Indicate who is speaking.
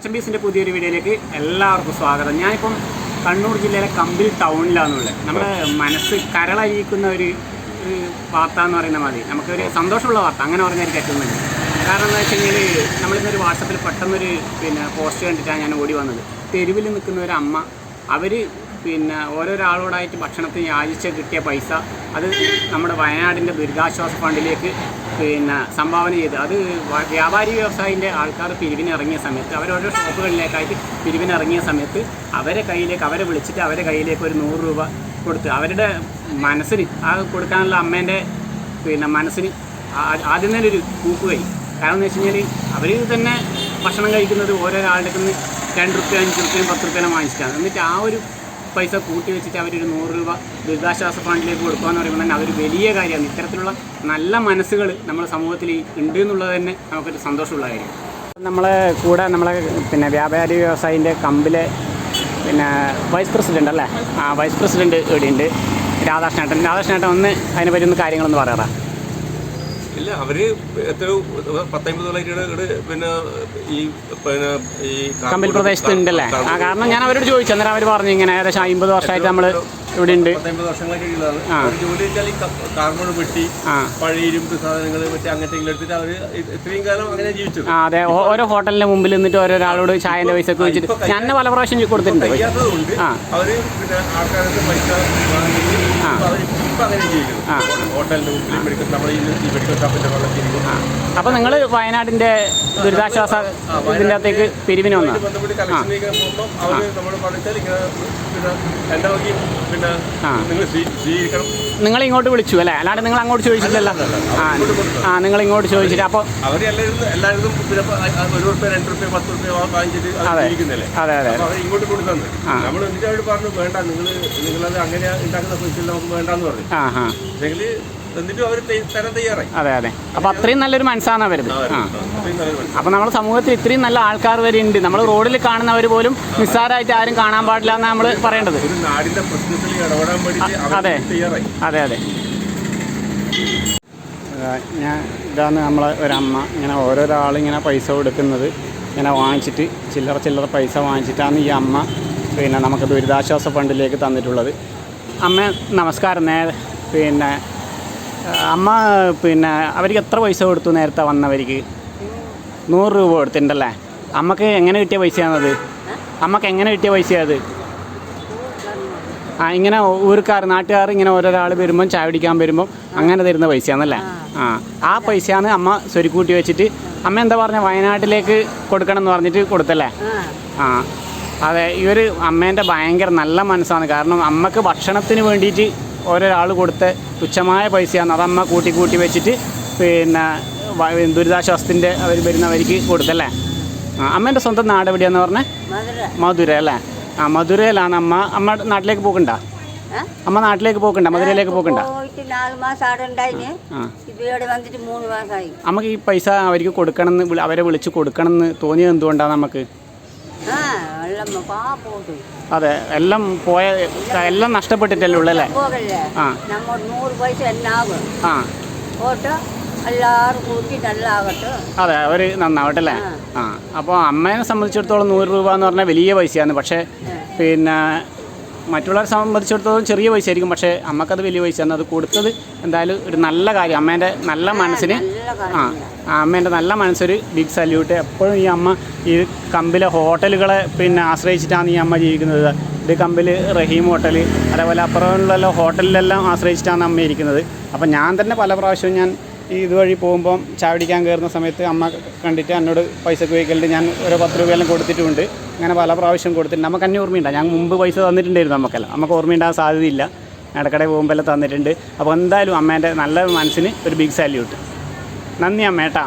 Speaker 1: മച്ചമ്പീസിന്റെ പുതിയൊരു വീഡിയോയിലേക്ക് എല്ലാവർക്കും സ്വാഗതം. ഞാനിപ്പം കണ്ണൂർ ജില്ലയിലെ കമ്പിൽ ടൗണിലാണുള്ളത്. നമ്മുടെ മനസ്സ് കരളയിക്കുന്ന ഒരു വാർത്ത എന്ന് പറയുന്ന മതി നമുക്കൊരു സന്തോഷമുള്ള വാർത്ത അങ്ങനെ പറഞ്ഞാൽ പറ്റുന്നുണ്ട് കാരണം എന്താ വെച്ച് കഴിഞ്ഞാൽ നമ്മളിന്നൊരു വാട്സപ്പിൽ പെട്ടെന്നൊരു പിന്നെ പോസ്റ്റ് കണ്ടിട്ടാണ് ഞാൻ ഓടി വന്നത്. തെരുവിൽ നിൽക്കുന്ന ഒരു അമ്മ അവർ പിന്നെ ഓരോരാളോടായിട്ട് ഭക്ഷണത്തിന് യാചിച്ച് കിട്ടിയ പൈസ അത് നമ്മുടെ വയനാടിന്റെ ദുരിതാശ്വാസ ഫണ്ടിലേക്ക് പിന്നെ സംഭാവന ചെയ്ത്. അത് വ്യാപാരി വ്യവസായിന്റെ ആൾക്കാർ പിരിവിനിറങ്ങിയ സമയത്ത് അവരോരോ ഷോപ്പുകളിലേക്കായിട്ട് പിരിവിനിറങ്ങിയ സമയത്ത് അവരെ കയ്യിലേക്ക് അവരെ വിളിച്ചിട്ട് അവരെ കയ്യിലേക്ക് ഒരു നൂറ് രൂപ കൊടുത്ത് അവരുടെ മനസ്സിന് ആ കൊടുക്കാനുള്ള അമ്മേന്റെ പിന്നെ മനസ്സിന് ആദ്യം തന്നെ ഒരു കൂക്കുകയും കാരണം എന്ന് വെച്ച് കഴിഞ്ഞാൽ അവർ തന്നെ ഭക്ഷണം കഴിക്കുന്നത് ഓരോരാളുടെ രണ്ട് റുപ്യ അഞ്ച് റുപ്യയും പത്ത് റുപ്യയും വാങ്ങിച്ചിട്ടാണ്. എന്നിട്ട് ആ ഒരു പൈസ കൂട്ടി വെച്ചിട്ട് അവരൊരു നൂറ് രൂപ ദുരിതാശ്വാസ ഫണ്ടിലേക്ക് കൊടുക്കുക എന്ന് പറയുമ്പോൾ തന്നെ അതൊരു വലിയ കാര്യമാണ്. ഇത്തരത്തിലുള്ള നല്ല മനസ്സുകൾ നമ്മുടെ സമൂഹത്തിൽ ഉണ്ട് എന്നുള്ളത് തന്നെ നമുക്കൊരു സന്തോഷമുള്ള കാര്യം നമ്മളെ കൂടെ നമ്മളെ പിന്നെ വ്യാപാരി വ്യവസായിന്റെ കമ്പിലെ പിന്നെ വൈസ് പ്രസിഡന്റ് അല്ലേ? ആ വൈസ് പ്രസിഡന്റ് ഇവിടെയുണ്ട്. രാധാകൃഷ്ണേട്ടൻ രാധാകൃഷ്ണേട്ടൻ ഒന്ന് അതിനെപ്പറ്റി ഒന്ന് കാര്യങ്ങളൊന്ന് പറയാറാ
Speaker 2: ഇല്ല അവർ എത്രയോ പത്തമ്പത് തൊള്ളായിരം ഇവിടെ പിന്നെ ഈ പിന്നെ ഈ
Speaker 1: കമ്പിൽ പ്രദേശത്ത് ഉണ്ടല്ലേ ആ കാരണം ഞാൻ അവരോട് ചോദിച്ചു. അന്നേരം അവർ പറഞ്ഞു ഇങ്ങനെ ഏകദേശം അമ്പത് വർഷമായിട്ട് നമ്മൾ ഇവിടെ ഉണ്ട്.
Speaker 2: പത്തമ്പത് വർഷങ്ങളൊക്കെ ഉള്ളതാണ്
Speaker 1: ആ.
Speaker 2: അവർ ജോലി വെച്ചാൽ ഈ കാർബോൺ വെട്ടി പഴയ ഇരുമ്പ് സാധനങ്ങൾ മറ്റേ അങ്ങനത്തെ എടുത്തിട്ട് അവർ ഇത്രയും കാലം അങ്ങനെ ജീവിച്ചു
Speaker 1: ആ അതെ. ഓരോ ഹോട്ടലിന്റെ മുമ്പിൽ നിന്നിട്ട് ഓരോരാളോട് ചായന്റെ പൈസ ഒക്കെ വെച്ചിട്ട് ഞാൻ പല പ്രാവശ്യം കൊടുത്തിട്ടുണ്ട്.
Speaker 2: അവർ പിന്നെ ആൾക്കാർക്ക് പൈസ വാങ്ങിയിട്ട്
Speaker 1: ആ. അവർ.
Speaker 2: ഹോട്ടലിന്റെ മുമ്പിൽ മെഡിക്കൽ നമ്മുടെ ഈ ഈ മെഡിക്കൽ
Speaker 1: അപ്പൊ നിങ്ങൾ വയനാടിന്റെ ദുരിതാശ്വാസ ഇതിന്റെ അകത്തേക്ക് പിരിവിന് വന്ന
Speaker 2: ബന്ധപ്പെട്ട് കളക്ഷനിലേക്ക് പോകുമ്പോൾ നമ്മൾ ഇങ്ങനെ പിന്നെ നിങ്ങൾ സ്വീകരിക്കണം.
Speaker 1: നിങ്ങൾ ഇങ്ങോട്ട് വിളിച്ചു അല്ലേ? അല്ലാണ്ട് നിങ്ങൾ അങ്ങോട്ട് ചോദിച്ചില്ലല്ലോ. ആ. നിങ്ങൾ ഇങ്ങോട്ട് ചോദിച്ചിട്ട് അപ്പോൾ
Speaker 2: അവർ എല്ലാവരും ഒരു റുപ്യ രണ്ട് റുപ്യ പത്ത് റുപ്യ വാങ്ങിച്ചിട്ട് അതെ. ജീവിക്കുന്നില്ലേ
Speaker 1: അതെ അതെ
Speaker 2: അവർ ഇങ്ങോട്ട് നമ്മൾ എന്നിട്ട് അവർ പറഞ്ഞു വേണ്ട നിങ്ങൾ നിങ്ങളത് അങ്ങനെ ഉണ്ടാക്കുന്ന പൈസ നമുക്ക് വേണ്ടാന്ന് പറഞ്ഞു.
Speaker 1: അതെ അതെ. അപ്പൊ അത്രയും നല്ലൊരു മനസ്സാണ് അവരത് അപ്പൊ നമ്മുടെ സമൂഹത്തിൽ ഇത്രയും നല്ല ആൾക്കാർ വരെ ഉണ്ട്. നമ്മൾ റോഡിൽ കാണുന്നവർ പോലും നിസ്സാരമായിട്ട് ആരും കാണാൻ പാടില്ല എന്നാണ് നമ്മൾ പറയേണ്ടത്. അതെ. അതെ അതെ. ഞാൻ ഇതാണ് നമ്മളെ ഒരമ്മ. ഇങ്ങനെ ഓരോരാൾ ഇങ്ങനെ പൈസ കൊടുക്കുന്നത്. ഇങ്ങനെ വാങ്ങിച്ചിട്ട് ചില്ലറ ചില്ലറ പൈസ വാങ്ങിച്ചിട്ടാണ് ഈ അമ്മ പിന്നെ നമുക്ക് ദുരിതാശ്വാസ ഫണ്ടിലേക്ക് തന്നിട്ടുള്ളത്. അമ്മ നമസ്കാരം. നേ പിന്നെ അമ്മ പിന്നെ അവർക്ക് എത്ര പൈസ കൊടുത്തു നേരത്തെ വന്നവർക്ക്? നൂറ് രൂപ കൊടുത്തിട്ടുണ്ടല്ലേ? അമ്മയ്ക്ക് എങ്ങനെ കിട്ടിയ പൈസയാണത് അമ്മയ്ക്ക് എങ്ങനെ കിട്ടിയ പൈസയത് ആ ഇങ്ങനെ ഊർക്കാർ നാട്ടുകാർ ഇങ്ങനെ ഓരോരാൾ വരുമ്പം ചായ പിടിക്കാൻ വരുമ്പം അങ്ങനെ തരുന്ന പൈസയാണല്ലേ? ആ ആ പൈസയാണ് അമ്മ സ്വരുക്കൂട്ടി വെച്ചിട്ട് അമ്മ എന്താ പറഞ്ഞ? വയനാട്ടിലേക്ക് കൊടുക്കണം എന്ന് പറഞ്ഞിട്ട് കൊടുത്തല്ലേ? ആ അതെ ഒരു അമ്മേന്റെ ഭയങ്കര നല്ല മനസ്സാണ്. കാരണം അമ്മയ്ക്ക് ഭക്ഷണത്തിന് വേണ്ടിയിട്ട് ഓരോരാൾ കൊടുത്ത തുച്ഛമായ പൈസയാണ് അതമ്മ കൂട്ടി കൂട്ടി വെച്ചിട്ട് പിന്നെ ദുരിതാശ്വാസത്തിന്റെ അവർ വരുന്നവർക്ക് കൊടുത്തല്ലേ ആ അമ്മേന്റെ സ്വന്തം നാട് എവിടെയാന്ന് പറഞ്ഞേ?
Speaker 3: മധുര.
Speaker 1: അല്ലേ? ആ മധുരയിലാണ് അമ്മ. അമ്മ നാട്ടിലേക്ക് പോക്കണ്ട? അമ്മ നാട്ടിലേക്ക് പോക്കണ്ട? മധുരയിലേക്ക് പോക്കണ്ട? അമ്മയ്ക്ക് ഈ പൈസ അവർക്ക് കൊടുക്കണം എന്ന് അവരെ വിളിച്ച് കൊടുക്കണം എന്ന് തോന്നിയത് എന്തുകൊണ്ടാണ് നമുക്ക് അതെ എല്ലാം പോയ എല്ലാം നഷ്ടപ്പെട്ടിട്ടല്ലേ ഉള്ളല്ലേ
Speaker 3: അല്ലേ?
Speaker 1: ആ. ആ. അതെ അവർ നന്നാവട്ടെ അല്ലേ? ആ. അപ്പോൾ അമ്മേനെ സംബന്ധിച്ചിടത്തോളം നൂറ് രൂപ എന്ന് പറഞ്ഞാൽ വലിയ പൈസയാണ്. പക്ഷേ പിന്നെ മറ്റുള്ളവരെ സംബന്ധിച്ചിടത്തോളം ചെറിയ പൈസ ആയിരിക്കും പക്ഷേ അമ്മക്കത് വലിയ പൈസയാണ് അത് കൊടുത്തത് എന്തായാലും ഒരു നല്ല കാര്യം. അമ്മേന്റെ നല്ല മനസ്സിന് ആ അമ്മേന്റെ നല്ല മനസ്സൊരു ബിഗ് സല്യൂട്ട് എപ്പോഴും ഈ അമ്മ ഈ കമ്പിലെ ഹോട്ടലുകളെ പിന്നെ ആശ്രയിച്ചിട്ടാണ് ഈ അമ്മ ജീവിക്കുന്നത്. ഇത് കമ്പിൽ റഹീം ഹോട്ടൽ അതേപോലെ അപ്പുറമുള്ള ഹോട്ടലിലെല്ലാം ആശ്രയിച്ചിട്ടാണ് അമ്മ ഇരിക്കുന്നത്. അപ്പം ഞാൻ തന്നെ പല പ്രാവശ്യവും ഞാൻ ഈ ഇതുവഴി പോകുമ്പം ചാവടിക്കാൻ കയറുന്ന സമയത്ത് അമ്മ കണ്ടിട്ട് എന്നോട് പൈസ ചോദിക്കലുണ്ട് ഞാൻ ഒരു പത്ത് രൂപയെല്ലാം കൊടുത്തിട്ടുമുണ്ട്. അങ്ങനെ പല പ്രാവശ്യം കൊടുത്തിട്ടുണ്ട്. നമുക്ക് തന്നെ ഓർമ്മയുണ്ട്. ഞാൻ മുമ്പ് പൈസ തന്നിട്ടുണ്ടായിരുന്നു നമുക്കെല്ലാം. നമുക്ക് ഓർമ്മയുണ്ടാകാൻ സാധ്യതയില്ല. ഇടയ്ക്കിടെ പോകുമ്പോൾ എല്ലാം തന്നിട്ടുണ്ട്. അപ്പോൾ എന്തായാലും അമ്മേന്റെ നല്ല മനസ്സിന് ഒരു ബിഗ് സാല്യൂട്ട് നന്ദി അമ്മേട്ടാ